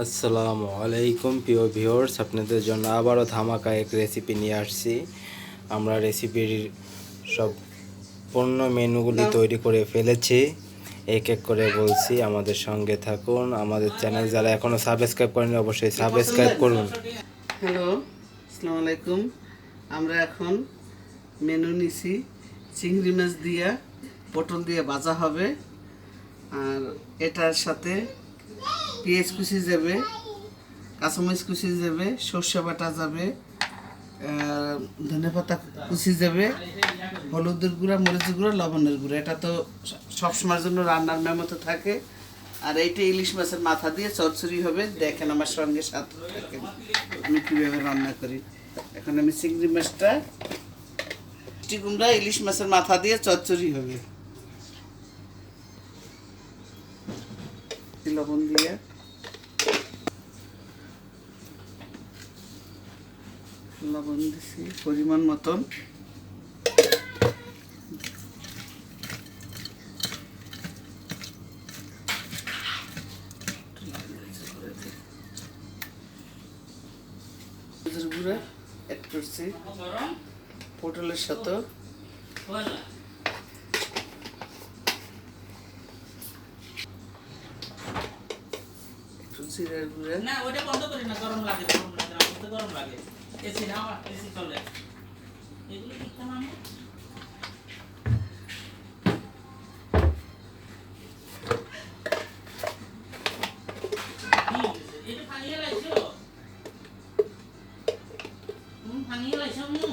আসসালামু আলাইকুম প্রিয় ভিউয়ার্স। আপনাদের জন্য আবারও ধামাকা এক রেসিপি নিয়ে আসছি। আমরা রেসিপির সব পূর্ণ মেনুগুলি তৈরি করে ফেলেছি। এক এক করে বলছি আমাদের সঙ্গে থাকুন। আমাদের চ্যানেল যারা এখনও সাবস্ক্রাইব করেনি অবশ্যই সাবস্ক্রাইব করুন। হ্যালো আসসালামু আলাইকুম। আমরা এখন মেনু নিছি। চিংড়ি মাছ দিয়া পটল দিয়ে ভাজা হবে। আর এটার সাথে পেঁয়াজ কুচি যাবে, কাঁচামরিচ কুচি যাবে, সর্ষে বাটা যাবে ধনে পাতা কুচি যাবে, হলুদের গুঁড়া, মরিচের গুঁড়া, লবণের গুঁড়া। এটা তো সবসময়ের জন্য রান্নার মেমতো থাকে। আর এইটা ইলিশ মাছের মাথা দিয়ে চচ্চড়ি হবে। দেখেন আমার সঙ্গে সাথে থাকেন। আমি কীভাবে রান্না করি। এখন আমি চিংড়ি মাছটা মিষ্টি কুমড়া, ইলিশ মাছের মাথা দিয়ে চচ্চড়ি হবে। লবণ দিয়ে লবণ দিছি, পরিমাণ মতন। পটলের সাথে। জিরার গুঁড়া। না ওটা বন্ধ করি না, গরম লাগে গরম লাগে গরম লাগে। এসি নাও এসি চলে এগুলো কিনতাম আমি কি হয়েছে? এটা ভাঙিয়ে লাইছো? হুম, ভাঙিয়ে লাইছো মু?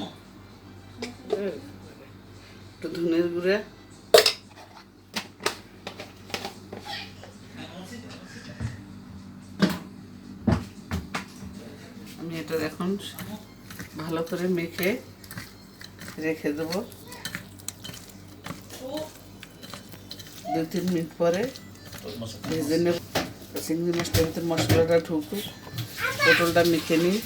একটু ধনের গুঁড়া আমি এটা এখন ভালো করে মেখে রেখে দেব। দু তিন মিনিট পরে ভেজে নেব। চিংড়ি মাছটার ভিতরে মশলাটা ঢুকুক, পটলটা মেখে নিই।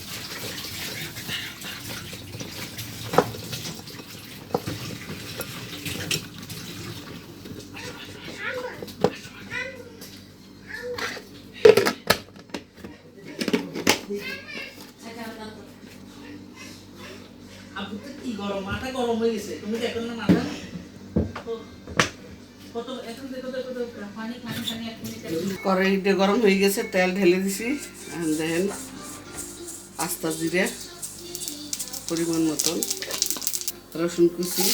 আপু তো কি গরম? মাথা গরম হয়ে গেছে। তুমি না মাথা তো এখন এক মিনিট কড়াইটা গরম হয়ে গেছে, তেল ঢেলে দিছি। দেখেন, আস্তা জিরে, পরিমাণ মতন, রসুন কুচি,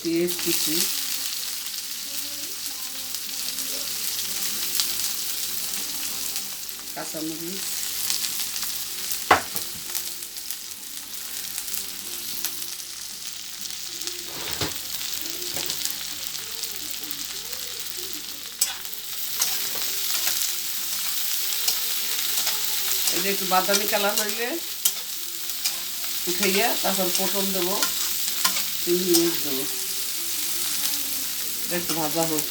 পেঁয়াজ কুচি, কাঁচামরিচ এটা একটু বাদামি কালার হইলে উঠাইয়া তারপর পটল দেবো চিংড়ি মাছ দেবো। একটু ভাজা হোক।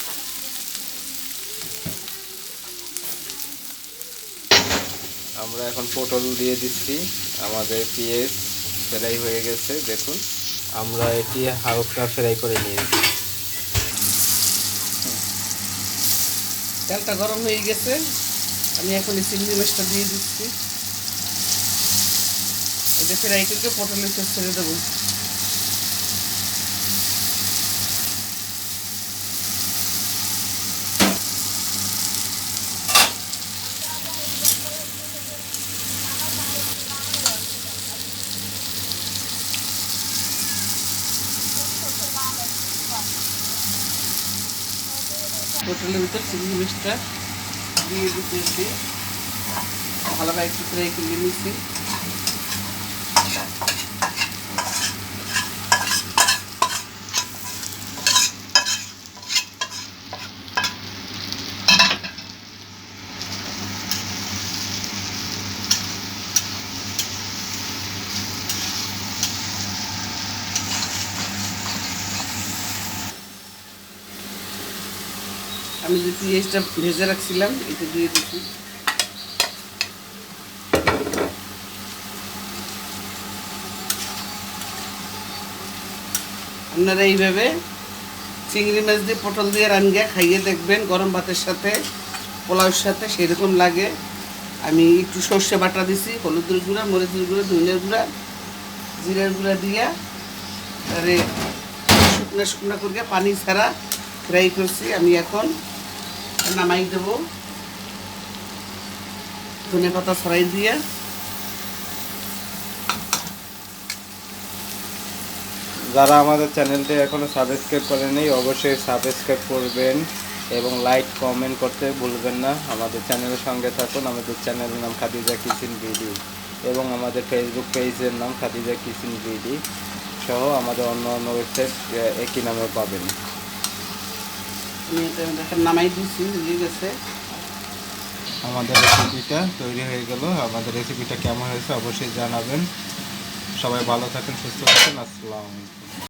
আমরা এখন পটল দিয়ে দিচ্ছি। আমাদের পেঁয়াজ ফ্রাই হয়ে গেছে দেখুন। আমরা এটি হালকা ফ্রাই করে নিয়েছি। তেলটা গরম হয়ে গেছে। আমি এখন এই চিংড়ি মাছটা দিয়ে দিচ্ছি। এটা ফ্রাই করে পটলের চোখ ছেড়ে দেবো। পটলের ভিতর চিংড়ি মাছটা দিয়ে দিতেছি। ভালোভাবে একটু করে নিচ্ছি। আমি যে পেঁয়াজটা ভেজে রাখছিলাম, এটা দিয়ে দিচ্ছি। আপনারা এইভাবে চিংড়ি মাছ দিয়ে পটল দিয়ে রান্না খাইয়ে দেখবেন, গরম ভাতের সাথে পোলাওর সাথে সেরকম লাগে। আমি একটু সর্ষে বাটা দিছি, হলুদের গুঁড়া, মরিচের গুঁড়া, ধনিয়ার গুঁড়া, জিরার গুঁড়া দিয়া তারে শুকনো শুকনো করে পানি ছাড়া ফ্রাই করছি। আমি এখন নামাই দেবো। ধনে পাতা ছড়াই দিয়ে। যারা আমাদের চ্যানেলটি এখনও সাবস্ক্রাইব করেনি অবশ্যই সাবস্ক্রাইব করবেন এবং লাইক, কমেন্ট করতে ভুলবেন না। আমাদের চ্যানেলের সঙ্গে থাকুন। আমাদের চ্যানেলের নাম খাদিজা কিচেন বিডি এবং আমাদের ফেসবুক পেজের নাম খাদিজা কিচেন বিডি সহ আমাদের অন্য অন্য ওয়েবসাইট একই নামে পাবেন। নামাই আমাদের রেসিপিটা তৈরি হয়ে গেল। আমাদের রেসিপিটা কেমন হয়েছে অবশ্যই জানাবেন। সবাই ভালো থাকেন, সুস্থ থাকেন। আসসালামু আলাইকুম।